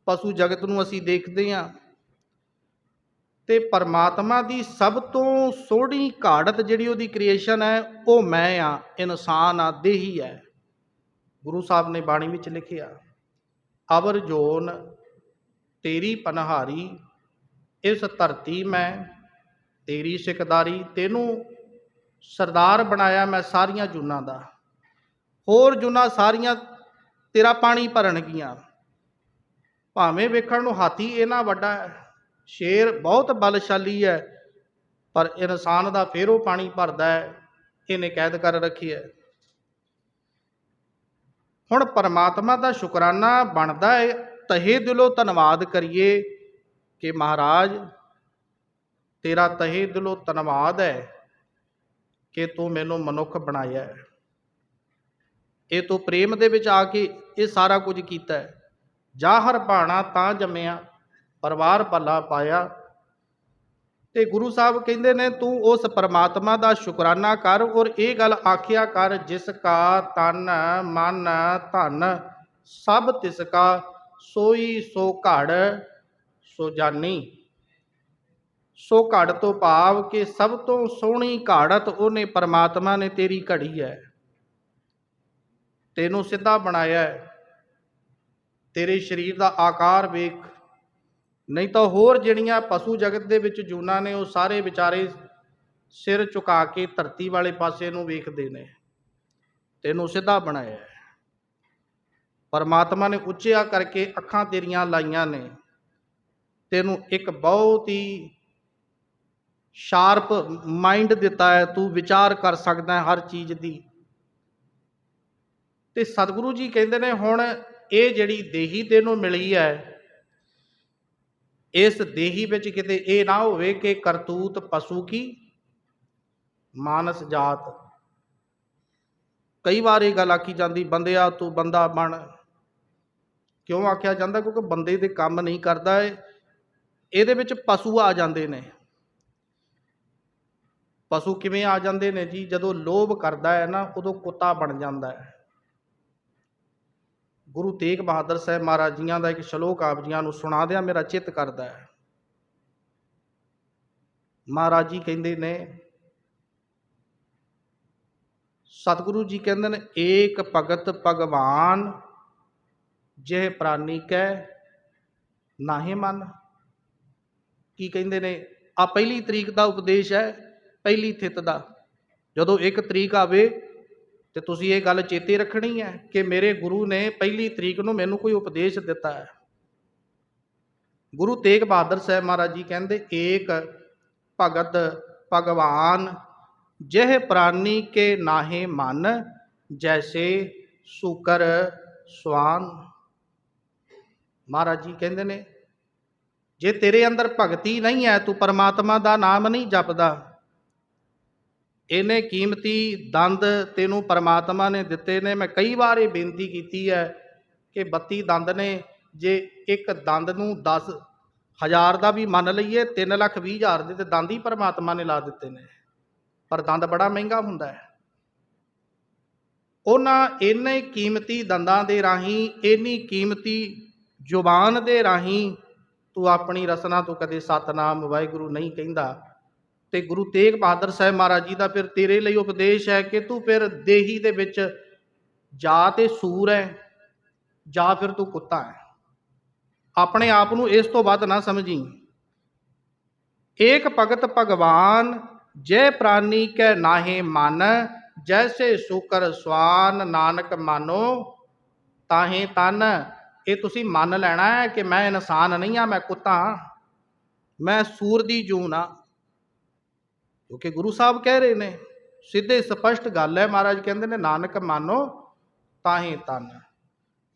ਪਸ਼ੂ ਜਗਤ ਨੂੰ ਅਸੀਂ ਦੇਖਦੇ ਹਾਂ ਤੇ ਪਰਮਾਤਮਾ ਦੀ ਸਭ ਤੋਂ ਸੋਹਣੀ ਘਾੜਤ ਜਿਹੜੀ ਉਹਦੀ ਕ੍ਰੀਏਸ਼ਨ ਹੈ, ਉਹ ਮੈਂ ਆ ਇਨਸਾਨ ਆ ਦੇਹੀ ਹੈ। ਗੁਰੂ ਸਾਹਿਬ ਨੇ ਬਾਣੀ ਵਿੱਚ ਲਿਖਿਆ, ਅਵਰ ਜੋਨ ਤੇਰੀ ਪਨਹਾਰੀ, ਇਸ ਧਰਤੀ ਮੈਂ ਤੇਰੀ ਸਿਕਦਾਰੀ, ਤੈਨੂੰ ਸਰਦਾਰ ਬਣਾਇਆ ਮੈਂ ਸਾਰੀਆਂ ਜੂਨਾਂ ਦਾ। ਹੋਰ ਜੂਨਾਂ ਸਾਰੀਆਂ ਤੇਰਾ ਪਾਣੀ ਭਰਨਗੀਆਂ ਭਾਵੇਂ ਵੇਖਣ ਨੂੰ ਹਾਥੀ ਇਹਨਾਂ ਵੱਡਾ ਹੈ, ਸ਼ੇਰ ਬਹੁਤ ਬਲਸ਼ਾਲੀ ਹੈ, ਪਰ ਇਨਸਾਨ ਦਾ ਫੇਰ ਉਹ ਪਾਣੀ ਭਰਦਾ ਹੈ, ਇਹਨੇ ਕੈਦ ਕਰ ਰੱਖੀ ਹੈ। ਹੁਣ ਪਰਮਾਤਮਾ ਦਾ ਸ਼ੁਕਰਾਨਾ ਬਣਦਾ ਹੈ, ਤਹੇ ਦਿਲੋਂ ਧੰਨਵਾਦ ਕਰੀਏ ਕਿ ਮਹਾਰਾਜ, ਤੇਰਾ ਤਹੇ ਦਿਲੋਂ ਧੰਨਵਾਦ ਹੈ ਕਿ ਤੂੰ ਮੈਨੂੰ ਮਨੁੱਖ ਬਣਾਇਆ ਹੈ। ਇਹ ਤੂੰ ਪ੍ਰੇਮ ਦੇ ਵਿੱਚ ਆ ਕੇ ਇਹ ਸਾਰਾ ਕੁਝ ਕੀਤਾ ਹੈ। ਜਾਹਰ ਭਾਣਾ ਤਾਂ ਜੰਮਿਆ, ਪਰਿਵਾਰ ਭਲਾ ਪਾਇਆ। ਤੇ ਗੁਰੂ ਸਾਹਿਬ ਕਹਿੰਦੇ ਨੇ, ਤੂੰ ਉਸ ਪਰਮਾਤਮਾ ਦਾ ਸ਼ੁਕਰਾਨਾ ਕਰ ਔਰ ਇਹ ਗੱਲ ਆਖਿਆ ਕਰ, ਜਿਸ ਕਾ ਤਨ, ਮਨ, ਧਨ ਸਭ ਤਿਸ ਕਾ, ਸੋਈ ਸੋ ਘੜ, ਸੋ ਜਾਨੀ। ਸੋ ਘੜ ਤੋਂ ਭਾਵ ਕਿ ਸਭ ਤੋਂ ਸੋਹਣੀ ਘਾੜਤ ਉਹਨੇ ਪਰਮਾਤਮਾ ਨੇ ਤੇਰੀ ਘੜੀ ਹੈ। ਤੈਨੂੰ ਸਿੱਧਾ ਬਣਾਇਆ ਹੈ। ਤੇਰੇ ਸਰੀਰ ਦਾ ਆਕਾਰ ਵੇਖ। ਨਹੀਂ ਤਾਂ ਹੋਰ ਜਿਹੜੀਆਂ ਪਸ਼ੂ ਜਗਤ ਦੇ ਵਿੱਚ ਜੂਨਾਂ ਨੇ, ਉਹ ਸਾਰੇ ਵਿਚਾਰੇ ਸਿਰ ਝੁਕਾ ਕੇ ਧਰਤੀ ਵਾਲੇ ਪਾਸੇ ਨੂੰ ਵੇਖਦੇ ਨੇ। ਤੈਨੂੰ ਸਿੱਧਾ ਬਣਾਇਆ ਹੈ। ਪਰਮਾਤਮਾ ਨੇ ਉੱਚਿਆ ਕਰਕੇ ਅੱਖਾਂ ਤੇਰੀਆਂ ਲਾਈਆਂ ਨੇ। ਤੈਨੂੰ ਇੱਕ ਬਹੁਤ ਹੀ ਸ਼ਾਰਪ ਮਾਈਂਡ ਦਿੱਤਾ ਹੈ। ਤੂੰ ਵਿਚਾਰ ਕਰ ਸਕਦਾ ਹੈ ਹਰ ਚੀਜ਼ ਦੀ। ਤੇ ਸਤਿਗੁਰੂ ਜੀ ਕਹਿੰਦੇ ਨੇ, ਹੁਣ ਇਹ ਜਿਹੜੀ ਦੇਹੀ ਤੈਨੂੰ ਮਿਲੀ ਹੈ, ਇਸ ਦੇਹੀ ਵਿੱਚ ਕਿਤੇ ਇਹ ਨਾ ਹੋਵੇ ਕਿ ਕਰਤੂਤ ਪਸ਼ੂ ਕੀ? ਮਾਨਸ ਜਾਤ। ਕਈ ਵਾਰ ਇਹ ਗੱਲ ਆਖੀ ਜਾਂਦੀ, ਬੰਦਿਆ ਤੂੰ ਬੰਦਾ ਬਣ। ਕਿਉਂ ਆਖਿਆ ਜਾਂਦਾ? ਕਿਉਂਕਿ ਬੰਦੇ ਦੇ ਕੰਮ ਨਹੀਂ ਕਰਦਾ ਏ ਇਹਦੇ ਵਿੱਚ ਪਸ਼ੂ ਆ ਜਾਂਦੇ ਨੇ। ਪਸ਼ੂ ਕਿਵੇਂ ਆ ਜਾਂਦੇ ਨੇ ਜੀ? ਜਦੋਂ ਲੋਭ ਕਰਦਾ ਹੈ ਨਾ, ਉਦੋਂ ਕੁੱਤਾ ਬਣ ਜਾਂਦਾ ਹੈ। ਗੁਰੂ ਤੇਗ ਬਹਾਦਰ ਸਾਹਿਬ ਮਹਾਰਾਜ ਜੀਆਂ ਦਾ ਇੱਕ ਸ਼ਲੋਕ ਆਪ ਜੀਆਂ ਨੂੰ ਸੁਣਾ ਦਿਆਂ, ਮੇਰਾ ਚਿੱਤ ਕਰਦਾ ਹੈ। ਮਹਾਰਾਜ ਜੀ ਕਹਿੰਦੇ ਨੇ, ਸਤਿਗੁਰੂ ਜੀ ਕਹਿੰਦੇ ਨੇ, ਏਕ ਭਗਤ ਭਗਵਾਨ, ਜਿਹ ਪ੍ਰਾਨੀ ਕੈ ਨਾਹੀ ਮਨ। ਕੀ ਕਹਿੰਦੇ ਨੇ ਆ ਪਹਿਲੀ ਤਰੀਕ ਦਾ ਉਪਦੇਸ਼ ਹੈ, ਪਹਿਲੀ ਥਿਤ ਦਾ। ਜਦੋਂ ਇੱਕ ਤਰੀਕ ਆਵੇ ਤੇ ਤੁਸੀਂ ਇਹ ਗੱਲ ਚੇਤੇ ਰੱਖਣੀ ਹੈ ਕਿ ਮੇਰੇ ਗੁਰੂ ਨੇ ਪਹਿਲੀ ਤਰੀਕ ਨੂੰ ਮੈਨੂੰ ਕੋਈ ਉਪਦੇਸ਼ ਦਿੱਤਾ ਹੈ। ਗੁਰੂ ਤੇਗ ਬਹਾਦਰ ਸਾਹਿਬ ਮਹਾਰਾਜ ਜੀ ਕਹਿੰਦੇ, ਏਕ ਭਗਤ ਭਗਵਾਨ, ਜਿਹ ਪ੍ਰਾਨੀ ਕੇ ਨਾਹੇ ਮਨ, ਜੈਸੇ ਸੂਕਰ ਸਵਾਨ। ਮਹਾਰਾਜ ਜੀ ਕਹਿੰਦੇ ਨੇ, ਜੇ ਤੇਰੇ ਅੰਦਰ ਭਗਤੀ ਨਹੀਂ ਹੈ, ਤੂੰ ਪਰਮਾਤਮਾ ਦਾ ਨਾਮ ਨਹੀਂ ਜਪਦਾ ਇਹਨੇ ਕੀਮਤੀ ਦੰਦ ਤੈਨੂੰ ਪਰਮਾਤਮਾ ਨੇ ਦਿੱਤੇ ਨੇ। ਮੈਂ ਕਈ ਵਾਰ ਇਹ ਬੇਨਤੀ ਕੀਤੀ ਹੈ ਕਿ 32 ਦੰਦ ਨੇ, ਜੇ ਇੱਕ ਦੰਦ ਨੂੰ 10 ਹਜ਼ਾਰ ਦਾ ਵੀ ਮੰਨ ਲਈਏ 3 ਲੱਖ 20 ਹਜ਼ਾਰ ਦੇ ਤੇ ਦੰਦ ਹੀ ਪਰਮਾਤਮਾ ਨੇ ਲਾ ਦਿੱਤੇ ਨੇ। ਪਰ ਦੰਦ ਬੜਾ ਮਹਿੰਗਾ ਹੁੰਦਾ ਹੈ। ਉਹਨਾਂ ਇੰਨੇ ਕੀਮਤੀ ਦੰਦਾਂ ਦੇ ਰਾਹੀਂ, ਇੰਨੀ ਕੀਮਤੀ ਜ਼ੁਬਾਨ ਦੇ ਰਾਹੀਂ ਤੂੰ ਆਪਣੀ ਰਸਨਾ ਤੋਂ ਕਦੇ ਸਤਨਾਮ ਵਾਹਿਗੁਰੂ ਨਹੀਂ ਕਹਿੰਦਾ। ਤੇ ਗੁਰੂ ਤੇਗ ਬਹਾਦਰ ਸਾਹਿਬ ਮਹਾਰਾਜ ਜੀ ਦਾ ਫਿਰ ਤੇਰੇ ਲਈ ਉਪਦੇਸ਼ ਹੈ ਕਿ ਤੂੰ ਫਿਰ ਦੇਹੀ ਦੇ ਵਿੱਚ ਜਾਂ ਤੇ ਸੂਰ ਹੈ, ਜਾਂ ਫਿਰ ਤੂੰ ਕੁੱਤਾ ਹੈ। ਆਪਣੇ ਆਪ ਨੂੰ ਇਸ ਤੋਂ ਵੱਧ ਨਾ ਸਮਝੀ। ਏਕ ਭਗਤ ਭਗਵਾਨ, ਜੈ ਪ੍ਰਾਨੀ ਕੈ ਨਾਹੇ ਮਨ, ਜੈਸੇ ਸ਼ੁਕਰ ਸਵਾਨ ਨਾਨਕ ਮਾਨੋ, ਤਾਹੇ ਤਨ, ਇਹ ਤੁਸੀਂ ਮੰਨ ਲੈਣਾ ਹੈ ਕਿ ਮੈਂ ਇਨਸਾਨ ਨਹੀਂ ਆ ਮੈਂ ਕੁੱਤਾ ਹਾਂ। ਮੈਂ ਸੂਰ ਦੀ ਜੂਨ ਆ ਕਿਉਂਕਿ ਗੁਰੂ ਸਾਹਿਬ ਕਹਿ ਰਹੇ ਨੇ, ਸਿੱਧੇ ਸਪਸ਼ਟ ਗੱਲ ਹੈ ਮਹਾਰਾਜ ਕਹਿੰਦੇ ਨੇ, ਨਾਨਕ ਮਾਨੋ ਤਾਂ ਹੀ ਤਨ।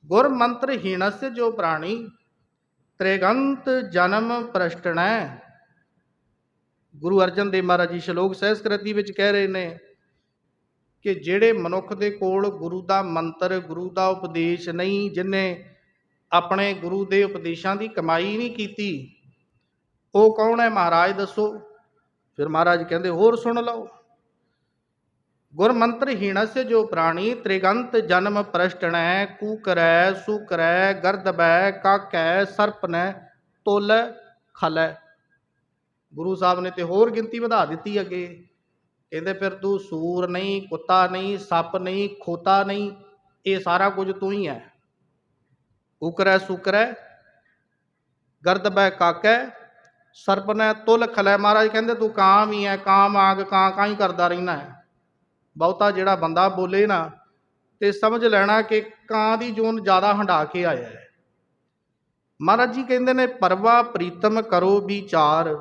ਗੁਰ ਮੰਤਰ ਹੀਣਸ ਜੋ ਪ੍ਰਾਣੀ, ਤ੍ਰਿਗੰਤ ਜਨਮ ਪ੍ਰਸ਼ਟਣੈ। ਗੁਰੂ ਅਰਜਨ ਦੇਵ ਮਹਾਰਾਜ ਜੀ ਸ਼ਲੋਕ ਸਹਿਸਕ੍ਰਿਤੀ ਵਿੱਚ ਕਹਿ ਰਹੇ ਨੇ ਕਿ ਜਿਹੜੇ ਮਨੁੱਖ ਦੇ ਕੋਲ ਗੁਰੂ ਦਾ ਮੰਤਰ, ਗੁਰੂ ਦਾ ਉਪਦੇਸ਼ ਨਹੀਂ, ਜਿਨੇ ਆਪਣੇ ਗੁਰੂ ਦੇ ਉਪਦੇਸ਼ਾਂ ਦੀ ਕਮਾਈ ਨਹੀਂ ਕੀਤੀ, ਉਹ ਕੌਣ ਹੈ ਮਹਾਰਾਜ ਦੱਸੋ? ਫਿਰ ਮਹਾਰਾਜ ਕਹਿੰਦੇ, ਹੋਰ ਸੁਣ ਲਓ। ਗੁਰ ਹੀਣਸ ਜੋ ਪ੍ਰਾਣੀ, ਤ੍ਰਿਗੰਤ ਜਨਮ ਪ੍ਰਸ਼ਟਣੈ ਕੂਕਰੈ ਸੁਕਰੈ ਗਰਦਬੈ ਕਾਕੈ, ਸਰਪਨੈ, ਤੁਲ, ਖਲੈ। ਗੁਰੂ ਸਾਹਿਬ ਨੇ ਤੇ ਹੋਰ ਗਿਣਤੀ ਵਧਾ ਦਿੱਤੀ ਅੱਗੇ। ਕਹਿੰਦੇ ਫਿਰ ਤੂੰ ਸੂਰ ਨਹੀਂ, ਕੁੱਤਾ ਨਹੀਂ, ਸੱਪ ਨਹੀਂ, ਖੋਤਾ ਨਹੀਂ, ਇਹ ਸਾਰਾ ਕੁਝ ਤੂੰ ਹੀ ਹੈ। ਉਕਰੈ ਸੁਕਰੈ ਗਰਦਬੈ ਕਾਕੈ ਸਰਪਨੈ ਤੁਲ ਖਲੈ ਮਹਾਰਾਜ ਕਹਿੰਦੇ, ਤੂੰ ਕਾਮ ਹੀ ਹੈ ਕਾਮ ਆਗ, ਕਾਂ ਕਾਂ ਹੀ ਕਰਦਾ ਰਹਿਣਾ ਹੈ ਬਹੁਤਾ ਜਿਹੜਾ ਬੰਦਾ ਬੋਲੇ ਨਾ, ਤੇ ਸਮਝ ਲੈਣਾ ਕਿ ਕਾਂ ਦੀ ਜੋਨ ਜ਼ਿਆਦਾ ਹੰਡਾ ਕੇ ਆਇਆ ਹੈ ਮਹਾਰਾਜ ਜੀ ਕਹਿੰਦੇ ਨੇ, ਪਰਵਾ ਪ੍ਰੀਤਮ ਕਰੋ ਵਿਚਾਰ।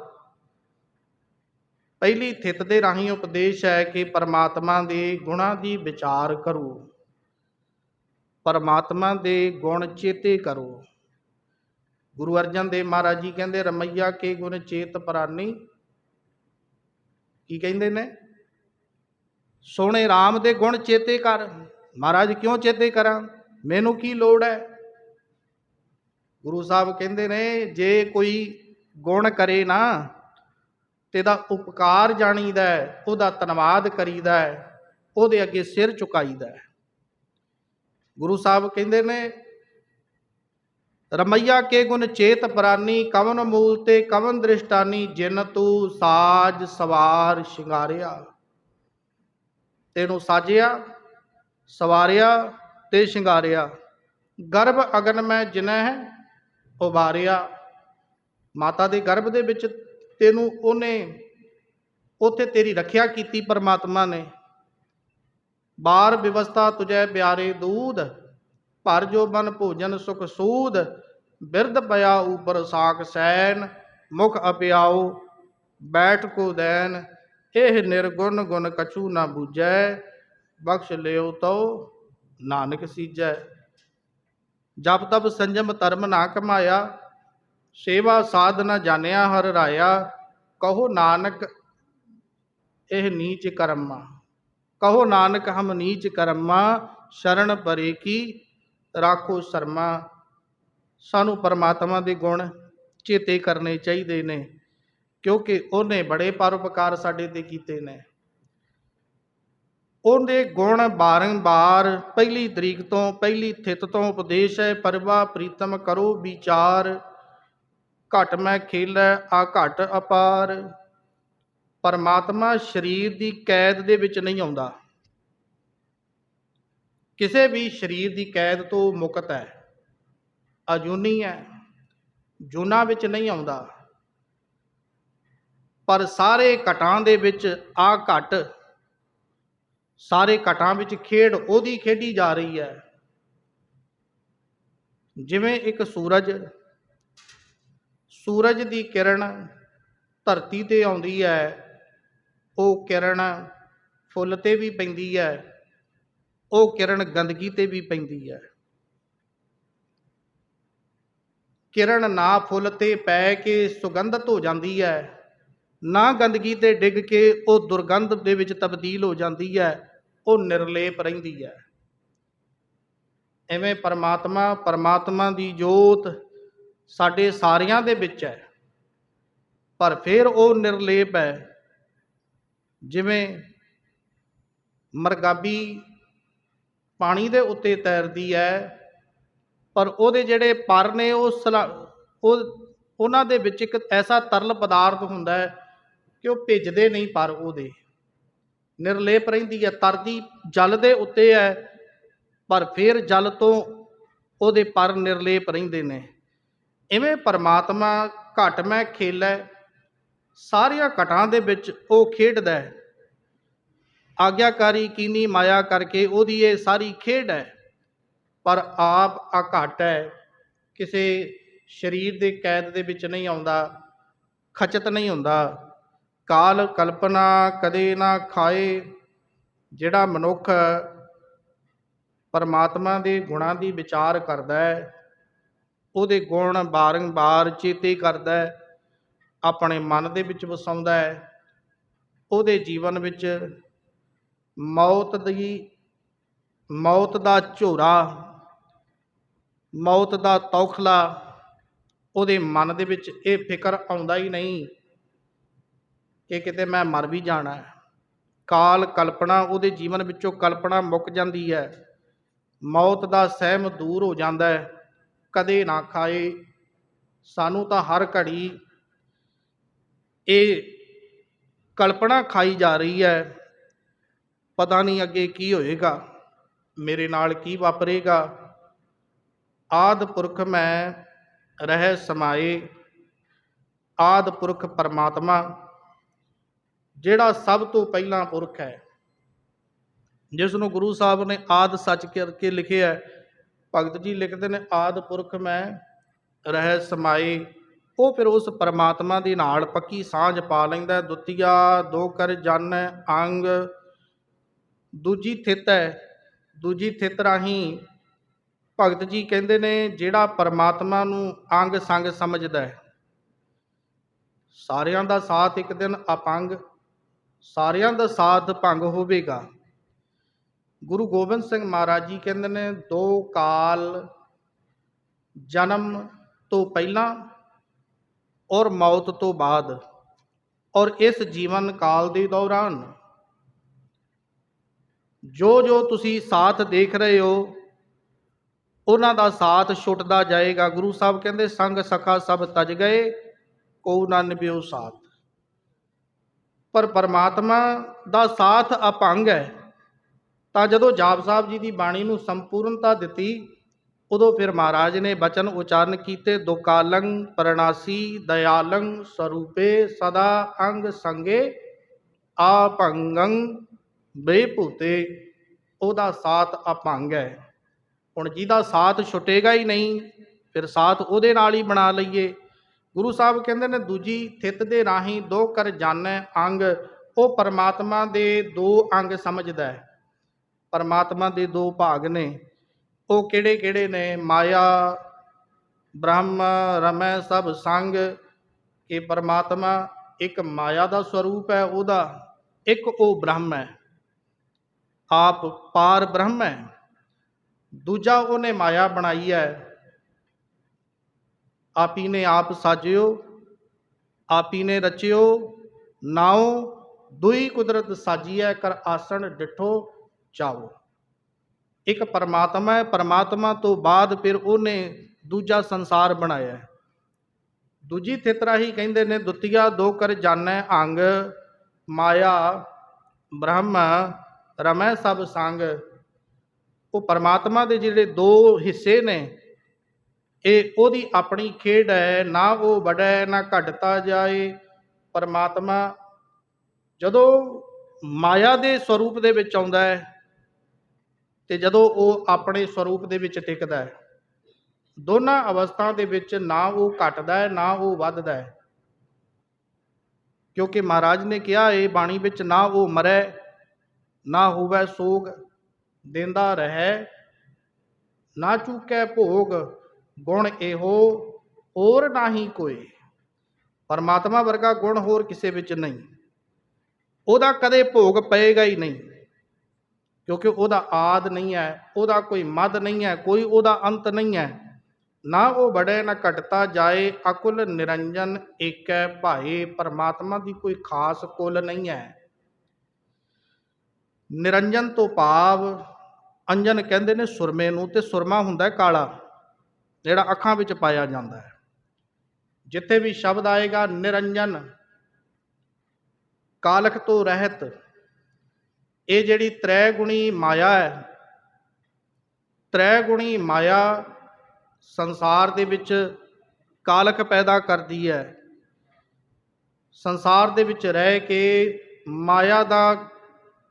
ਪਹਿਲੀ ਥਿਤ ਦੇ ਰਾਹੀਂ ਉਪਦੇਸ਼ ਹੈ ਕਿ ਪਰਮਾਤਮਾ ਦੇ ਗੁਣਾਂ ਦੀ ਵਿਚਾਰ ਕਰੋ। ਪਰਮਾਤਮਾ ਦੇ ਗੁਣ ਚੇਤੇ ਕਰੋ। ਗੁਰੂ ਅਰਜਨ ਦੇਵ ਮਹਾਰਾਜ ਜੀ ਕਹਿੰਦੇ, ਰਮਈਆ ਕੇ ਗੁਣ ਚੇਤ ਪ੍ਰਾਨੀ। ਕੀ ਕਹਿੰਦੇ ਨੇ? ਸੋਹਣੇ RAM ਦੇ ਗੁਣ ਚੇਤੇ ਕਰ। ਮਹਾਰਾਜ ਕਿਉਂ ਚੇਤੇ ਕਰਾਂ? ਮੈਨੂੰ ਕੀ ਲੋੜ ਹੈ? ਗੁਰੂ ਸਾਹਿਬ ਕਹਿੰਦੇ ਨੇ, ਜੇ ਕੋਈ ਗੁਣ ਕਰੇ ਨਾ ਤੇ ਦਾ ਉਪਕਾਰ ਜਾਣੀਦਾ ਉਹਦਾ ਧੰਨਵਾਦ ਕਰੀਦਾ ਉਹਦੇ ਅੱਗੇ ਸਿਰ ਝੁਕਾਈਦਾ ਹੈ। ਗੁਰੂ ਸਾਹਿਬ ਕਹਿੰਦੇ ਨੇ ਰਮਈਆ ਕੇ ਗੁਣ ਚੇਤ ਪ੍ਰਾਨੀ, ਕਵਨ ਮੂਲ ਤੇ ਕਵਨ ਦ੍ਰਿਸ਼ਟਾਨੀ, ਜਿਨ ਤੂੰ ਸਾਜ ਸਵਾਰ ਸ਼ਿੰਗਾਰਿਆ। ਤੈਨੂੰ ਸਾਜਿਆ, ਸਵਾਰਿਆ ਤੇ ਸ਼ਿੰਗਾਰਿਆ। ਗਰਭ ਅਗਨ ਮੈਂ ਜਿਨਹਿ ਉਬਾਰਿਆ ਮਾਤਾ ਦੇ ਗਰਭ ਦੇ ਵਿੱਚ ਤੈਨੂੰ ਉਹਨੇ, ਉੱਥੇ ਤੇਰੀ ਰੱਖਿਆ ਕੀਤੀ ਪਰਮਾਤਮਾ ਨੇ। ਬਾਰ ਵਿਵਸਥਾ ਤੁਜੈ ਪਿਆਰੇ ਦੂਧ, ਭਰ ਜੋ ਮਨ ਭੋਜਨ ਸੁਖ ਸੂਦ ਬਿਰਧ ਪਿਆ ਉਪਰ ਸਾਖ ਸੈਨ, ਮੁਖ ਅਪਿਆਉ, ਬੈਠ ਕੋ ਦੈਨ, ਇਹ ਨਿਰਗੁਣ ਗੁਣ ਕਛੂ ਨਾ ਬੂਝੈ, ਬਖਸ਼ ਲਿਓ ਤਉ ਨਾਨਕ ਸੀਜੈ। ਜਪ ਤਪ ਸੰਜਮ ਧਰਮ ਨਾ ਕਮਾਇਆ, ਸੇਵਾ ਸਾਧ ਨ ਜਾਣਿਆ ਹਰ ਰਾਇਆ, ਕਹੋ ਨਾਨਕ ਇਹ ਨੀਚ ਕਰਮਾ। ਕਹੋ ਨਾਨਕ ਹਮ ਨੀਚ ਕਰਮਾ, ਸ਼ਰਨ ਪਰੇ ਕੀ ਰਾਖੋ ਸ਼ਰਮਾ। ਸਾਨੂੰ ਪਰਮਾਤਮਾ ਦੇ ਗੁਣ ਚੇਤੇ ਕਰਨੇ ਚਾਹੀਦੇ ਨੇ, ਕਿਉਂਕਿ ਉਹਨੇ ਬੜੇ ਪਰਉਪਕਾਰ ਸਾਡੇ ਤੇ ਕੀਤੇ ਨੇ। ਉਹਦੇ ਗੁਣ ਬਾਰੰਬਾਰ ਪਹਿਲੀ ਤਰੀਕ ਤੋਂ ਪਹਿਲੀ ਥਿਤ ਤੋਂ ਉਪਦੇਸ਼ ਹੈ, ਪਰਵਾ ਪ੍ਰੀਤਮ ਕਰੋ ਵਿਚਾਰ, ਘਟ ਮੈਂ ਖੇਲੈ, ਆ ਘਟ ਅਪਾਰ। ਪਰਮਾਤਮਾ ਸਰੀਰ ਦੀ ਕੈਦ ਦੇ ਵਿੱਚ ਨਹੀਂ ਆਉਂਦਾ। ਕਿਸੇ ਵੀ ਸਰੀਰ ਦੀ ਕੈਦ ਤੋਂ ਮੁਕਤ ਹੈ। ਅਜੂਨੀ ਹੈ, ਜੂਨਾ ਵਿੱਚ ਨਹੀਂ ਆਉਂਦਾ। ਪਰ ਸਾਰੇ ਘਟਾਂ ਦੇ ਵਿੱਚ ਆ ਘਟ, ਸਾਰੇ ਘਟਾਂ ਵਿੱਚ ਖੇਡ ਉਹਦੀ ਖੇਡੀ ਜਾ ਰਹੀ ਹੈ। ਜਿਵੇਂ ਇੱਕ ਸੂਰਜ ਸੂਰਜ ਦੀ ਕਿਰਨ ਧਰਤੀ ਤੇ ਆਉਂਦੀ ਹੈ, ਉਹ ਕਿਰਨ ਫੁੱਲ ਤੇ ਵੀ ਪੈਂਦੀ ਹੈ, ਉਹ ਕਿਰਨ ਗੰਦਗੀ ਤੇ ਵੀ ਪੈਂਦੀ ਹੈ। ਕਿਰਨ ਨਾ ਫੁੱਲ ਤੇ ਪੈ ਕੇ ਸੁਗੰਧਤ ਹੋ ਜਾਂਦੀ ਹੈ ਨਾ ਗੰਦਗੀ ਤੇ ਡਿੱਗ ਕੇ ਉਹ ਦੁਰਗੰਧ ਦੇ ਵਿੱਚ ਤਬਦੀਲ ਹੋ ਜਾਂਦੀ ਹੈ ਉਹ ਨਿਰਲੇਪ ਰਹਿੰਦੀ ਹੈ ਐਵੇਂ ਪਰਮਾਤਮਾ ਪਰਮਾਤਮਾ ਦੀ ਜੋਤ ਸਾਡੇ ਸਾਰਿਆਂ ਦੇ ਵਿੱਚ ਹੈ ਪਰ ਫਿਰ ਉਹ ਨਿਰਲੇਪ ਹੈ ਜਿਵੇਂ ਮਰਗਾਬੀ ਪਾਣੀ ਦੇ ਉੱਤੇ ਤੈਰਦੀ ਹੈ ਪਰ ਉਹਦੇ ਜਿਹੜੇ ਪਰ ਨੇ ਉਹ ਸਲਾ ਉਹ ਉਹਨਾਂ ਦੇ ਵਿੱਚ ਇੱਕ ਐਸਾ ਤਰਲ ਪਦਾਰਥ ਹੁੰਦਾ ਹੈ ਕਿ ਉਹ ਭਿੱਜਦੇ ਨਹੀਂ ਪਰ ਉਹਦੇ। ਨਿਰਲੇਪ ਰਹਿੰਦੀ ਹੈ, ਤਰਦੀ ਜਲ ਦੇ ਉੱਤੇ ਹੈ, ਪਰ ਫਿਰ ਜਲ ਤੋਂ ਉਹਦੇ ਪਰ ਨਿਰਲੇਪ ਰਹਿੰਦੇ ਨੇ। ਇਵੇਂ ਪਰਮਾਤਮਾ ਘਟ ਮੈਂ ਖੇਲੈ ਸਾਰੀਆਂ ਘਟਾਂ ਦੇ ਵਿੱਚ ਉਹ ਖੇਡਦਾ ਹੈ। ਆਗਿਆਕਾਰੀ ਕੀਨੀ ਮਾਇਆ ਕਰਕੇ ਉਹਦੀ ਇਹ ਸਾਰੀ ਖੇਡ ਹੈ। ਪਰ ਆਪ ਆ ਘਟ ਹੈ। ਕਿਸੇ ਸਰੀਰ ਦੇ ਕੈਦ ਦੇ ਵਿੱਚ ਨਹੀਂ ਆਉਂਦਾ, ਖਚਤ ਨਹੀਂ ਹੁੰਦਾ। ਕਾਲ ਕਲਪਨਾ ਕਦੇ ਨਾ ਖਾਏ, ਜਿਹੜਾ ਮਨੁੱਖ ਪਰਮਾਤਮਾ ਦੇ ਗੁਣਾਂ ਦੀ ਵਿਚਾਰ ਕਰਦਾ ਹੈ, ਉਹਦੇ ਗੁਣ ਬਾਰੰਬਾਰ ਚੇਤੇ ਕਰਦਾ ਹੈ, ਆਪਣੇ ਮਨ ਦੇ ਵਿੱਚ ਵਸਾਉਂਦਾ ਹੈ, ਉਹਦੇ ਜੀਵਨ ਵਿੱਚ ਮੌਤ ਦੀ, ਮੌਤ ਦਾ ਝੋਰਾ ਮੌਤ ਦਾ ਤੌਖਲਾ ਉਹਦੇ ਮਨ ਦੇ ਵਿੱਚ ਇਹ ਫਿਕਰ ਆਉਂਦਾ ਹੀ ਨਹੀਂ ਕਿ ਕਿਤੇ ਮੈਂ ਮਰ ਵੀ ਜਾਣਾ ਹੈ। ਕਾਲ ਕਲਪਨਾ ਉਹਦੇ ਜੀਵਨ ਵਿੱਚੋਂ ਕਲਪਨਾ ਮੁੱਕ ਜਾਂਦੀ ਹੈ। ਮੌਤ ਦਾ ਸਹਿਮ ਦੂਰ ਹੋ ਜਾਂਦਾ ਹੈ। ਕਦੇ ਨਾ ਖਾਏ। ਸਾਨੂੰ ਤਾਂ ਹਰ ਘੜੀ ਇਹ ਕਲਪਨਾ ਖਾਈ ਜਾ ਰਹੀ ਹੈ। ਪਤਾ ਨਹੀਂ ਅੱਗੇ ਕੀ ਹੋਏਗਾ। ਮੇਰੇ ਨਾਲ ਕੀ ਵਾਪਰੇਗਾ। ਆਦ ਪੁਰਖ ਮੈਂ ਰਹਿ ਸਮਾਏ ਆਦ ਪੁਰਖ ਪਰਮਾਤਮਾ, ਜਿਹੜਾ ਸਭ ਤੋਂ ਪਹਿਲਾਂ ਪੁਰਖ ਹੈ ਜਿਸ ਨੂੰ ਗੁਰੂ ਸਾਹਿਬ ਨੇ ਆਦ ਸੱਚ ਕਰਕੇ ਲਿਖਿਆ ਹੈ, ਭਗਤ ਜੀ ਲਿਖਦੇ ਨੇ, ਆਦ ਪੁਰਖ ਮੈਂ ਰਹਿ ਸਮਾਏ ਉਹ ਫਿਰ ਉਸ ਪਰਮਾਤਮਾ ਦੇ ਨਾਲ ਪੱਕੀ ਸਾਂਝ ਪਾ ਲੈਂਦਾ ਹੈ। ਦੁਤੀਆ ਦੋ ਕਰ ਜਨ ਅੰਗ, ਦੂਜੀ ਥਿਤ ਹੈ, ਦੂਜੀ ਥਿਤ ਰਾਹੀਂ ਭਗਤ ਜੀ ਕਹਿੰਦੇ ਨੇ, ਜਿਹੜਾ ਪਰਮਾਤਮਾ ਨੂੰ ਅੰਗ ਸੰਗ ਸਮਝਦਾ ਹੈ, ਸਾਰਿਆਂ ਦਾ ਸਾਥ ਇੱਕ ਦਿਨ ਅਪੰਗ, ਸਾਰਿਆਂ ਦਾ ਸਾਥ ਭੰਗ ਹੋਵੇਗਾ। ਗੁਰੂ ਗੋਬਿੰਦ ਸਿੰਘ ਮਹਾਰਾਜ ਜੀ ਕਹਿੰਦੇ ਨੇ, ਦੋ ਕਾਲ ਜਨਮ ਤੋਂ ਪਹਿਲਾਂ ਔਰ ਮੌਤ ਤੋਂ ਬਾਅਦ ਔਰ ਇਸ ਜੀਵਨ ਕਾਲ ਦੇ ਦੌਰਾਨ ਜੋ ਜੋ ਤੁਸੀਂ ਸਾਥ ਦੇਖ ਰਹੇ ਹੋ ਉਹਨਾਂ ਦਾ ਸਾਥ ਛੁੱਟਦਾ ਜਾਏਗਾ। ਗੁਰੂ ਸਾਹਿਬ ਕਹਿੰਦੇ, ਸੰਗ ਸਖਾ ਸਭ ਤਜ ਗਏ ਕੋ ਨਾ ਨਿਭਿਓ ਸਾਥ। ਪਰ ਪਰਮਾਤਮਾ ਦਾ ਸਾਥ ਅਪੰਗ ਹੈ। ਤਾਂ ਜਦੋਂ ਜਾਪ ਸਾਹਿਬ ਜੀ ਦੀ ਬਾਣੀ ਨੂੰ ਸੰਪੂਰਨਤਾ ਦਿੱਤੀ, ਉਦੋਂ ਫਿਰ ਮਹਾਰਾਜ ਨੇ ਬਚਨ ਉਚਾਰਨ ਕੀਤੇ, ਦੁਕਾਲੰ ਪ੍ਰਣਾਸੀ ਦਇਆਲੰ ਸਰੂਪੇ ਸਦਾ ਅੰਗ ਸੰਗੇ ਆਪੰਗੰ ਬੇਭੂਤੇ। ਉਹਦਾ ਸਾਥ ਅਪੰਗ ਹੈ। ਹੁਣ ਜਿਹਦਾ ਸਾਥ ਛੁੱਟੇਗਾ ਹੀ ਨਹੀਂ, ਫਿਰ ਸਾਥ ਉਹਦੇ ਨਾਲ ਹੀ ਬਣਾ ਲਈਏ। ਗੁਰੂ ਸਾਹਿਬ ਕਹਿੰਦੇ ਨੇ, ਦੂਜੀ ਥਿਤ ਦੇ ਰਾਹੀਂ ਦੋ ਕਰ ਜਾਣੈ ਅੰਗ, ਉਹ ਪਰਮਾਤਮਾ ਦੇ ਦੋ ਅੰਗ ਸਮਝਦਾ ਹੈ। ਪਰਮਾਤਮਾ ਦੇ ਦੋ ਭਾਗ ਨੇ। ਉਹ ਕਿਹੜੇ ਕਿਹੜੇ ਨੇ? ਮਾਇਆ, ਬ੍ਰਹਮ, ਰਮੈ, ਸਭ ਸੰਗ। ਇਹ ਪਰਮਾਤਮਾ ਇੱਕ ਮਾਇਆ ਦਾ ਸਰੂਪ ਹੈ, ਉਹਦਾ ਇੱਕ ਉਹ ਬ੍ਰਹਮ ਹੈ। ਆਪ ਪਾਰ ਬ੍ਰਹਮ ਹੈ। ਦੂਜਾ ਉਹਨੇ ਮਾਇਆ ਬਣਾਈ ਹੈ। ਆਪੀ ਨੇ ਆਪ ਸਾਜਿਓ, ਆਪੀ ਨੇ ਰਚਿਓ, ਨਾਉ ਦੁਈ ਕੁਦਰਤ ਸਾਜੀਐ ਕਰ ਆਸਣ ਡਿਠੋ ਚਾਓ। ਇੱਕ ਪਰਮਾਤਮਾ ਹੈ, ਪਰਮਾਤਮਾ ਤੋਂ ਬਾਅਦ ਫਿਰ ਉਹਨੇ ਦੂਜਾ ਸੰਸਾਰ ਬਣਾਇਆ ਦੂਜੀ ਥਿਤਰਾ ਹੀ ਕਹਿੰਦੇ ਨੇ, ਦੁਤੀਆ ਦੋ ਕਰ ਜਾਣੈ ਅੰਗ, ਮਾਇਆ ਬ੍ਰਹਮ ਰਮੈ ਸਭ ਸੰਗ। ਉਹ ਪਰਮਾਤਮਾ ਦੇ ਜਿਹੜੇ ਦੋ ਹਿੱਸੇ ਨੇ, ਇਹ ਉਹਦੀ ਆਪਣੀ ਖੇਡ ਹੈ, ਨਾ ਉਹ ਵੜੈ ਨਾ ਘਟਤਾ ਜਾਏ। ਪਰਮਾਤਮਾ ਜਦੋਂ ਮਾਇਆ ਦੇ ਸਰੂਪ ਦੇ ਵਿੱਚ ਆਉਂਦਾ ਹੈ ਤੇ ਜਦੋਂ ਉਹ ਆਪਣੇ ਸਰੂਪ ਦੇ ਵਿੱਚ ਟਿਕਦਾ ਹੈ, ਦੋਨਾਂ ਅਵਸਥਾ ਦੇ ਵਿੱਚ ਨਾ ਉਹ ਘਟਦਾ ਹੈ, ਨਾ ਉਹ ਵੱਧਦਾ ਹੈ। ਕਿਉਂਕਿ ਮਹਾਰਾਜ ਨੇ ਕਿਹਾ, ਇਹ ਬਾਣੀ ਵਿੱਚ ਨਾ ਉਹ ਮਰੈ, ਨਾ ਹੋਵੇ ਸੋਗ ਦਿੰਦਾ ਰਹਿ। ਨਾ ਚੁੱਕੈ ਭੋਗ, ਗੁਣ ਇਹੋ ਹੋਰ ਨਾਹੀ ਕੋਈ। ਪਰਮਾਤਮਾ ਵਰਗਾ ਗੁਣ ਹੋਰ ਕਿਸੇ ਵਿੱਚ ਨਹੀਂ। ਉਹਦਾ ਕਦੇ ਭੋਗ ਪਏਗਾ ਹੀ ਨਹੀਂ। ਕਿਉਂਕਿ ਉਹਦਾ ਆਦ ਨਹੀਂ ਹੈ, ਉਹਦਾ ਕੋਈ ਮਦ ਨਹੀਂ ਹੈ, ਕੋਈ ਉਹਦਾ ਅੰਤ ਨਹੀਂ ਹੈ। ਨਾ ਉਹ ਬੜੇ ਨਾ ਘਟਤਾ ਜਾਏ, ਅਕੁਲ ਨਿਰੰਜਨ ਏਕੈ ਭਾਏ। ਪਰਮਾਤਮਾ ਦੀ ਕੋਈ ਖਾਸ ਕੁਲ ਨਹੀਂ ਹੈ। ਨਿਰੰਜਨ ਤੋਂ ਭਾਵ ਅੰਜਨ ਕਹਿੰਦੇ ਨੇ ਸੁਰਮੇ ਨੂੰ ਤੇ ਸੁਰਮਾ ਹੁੰਦਾ ਹੈ ਕਾਲਾ, ਜਿਹੜਾ ਅੱਖਾਂ ਵਿੱਚ ਪਾਇਆ ਜਾਂਦਾ ਹੈ। ਜਿੱਥੇ ਵੀ ਸ਼ਬਦ ਆਏਗਾ, ਨਿਰੰਜਨ ਕਾਲਕ ਤੋਂ ਰਹਿਤ, ਇਹ ਜਿਹੜੀ ਤ੍ਰੈ ਗੁਣੀ ਮਾਇਆ ਹੈ ਤ੍ਰੈ ਗੁਣੀ ਮਾਇਆ ਸੰਸਾਰ ਦੇ ਵਿੱਚ ਕਾਲਕ ਪੈਦਾ ਕਰਦੀ ਹੈ। ਸੰਸਾਰ ਦੇ ਵਿੱਚ ਰਹਿ ਕੇ ਮਾਇਆ ਦਾ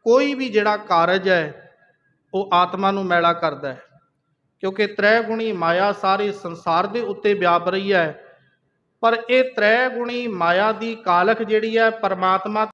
ਕੋਈ ਵੀ ਜਿਹੜਾ ਕਾਰਜ ਹੈ ਉਹ ਆਤਮਾ ਨੂੰ ਮੈਲਾ ਕਰਦਾ ਹੈ। ਕਿਉਂਕਿ ਤ੍ਰੈ ਗੁਣੀ ਮਾਇਆ ਸਾਰੇ ਸੰਸਾਰ ਦੇ ਉੱਤੇ ਵਿਆਪ ਰਹੀ ਹੈ। ਪਰ ਇਹ ਤ੍ਰੈ ਗੁਣੀ ਮਾਇਆ ਦੀ ਕਾਲਖ ਜਿਹੜੀ ਹੈ, ਪਰਮਾਤਮਾ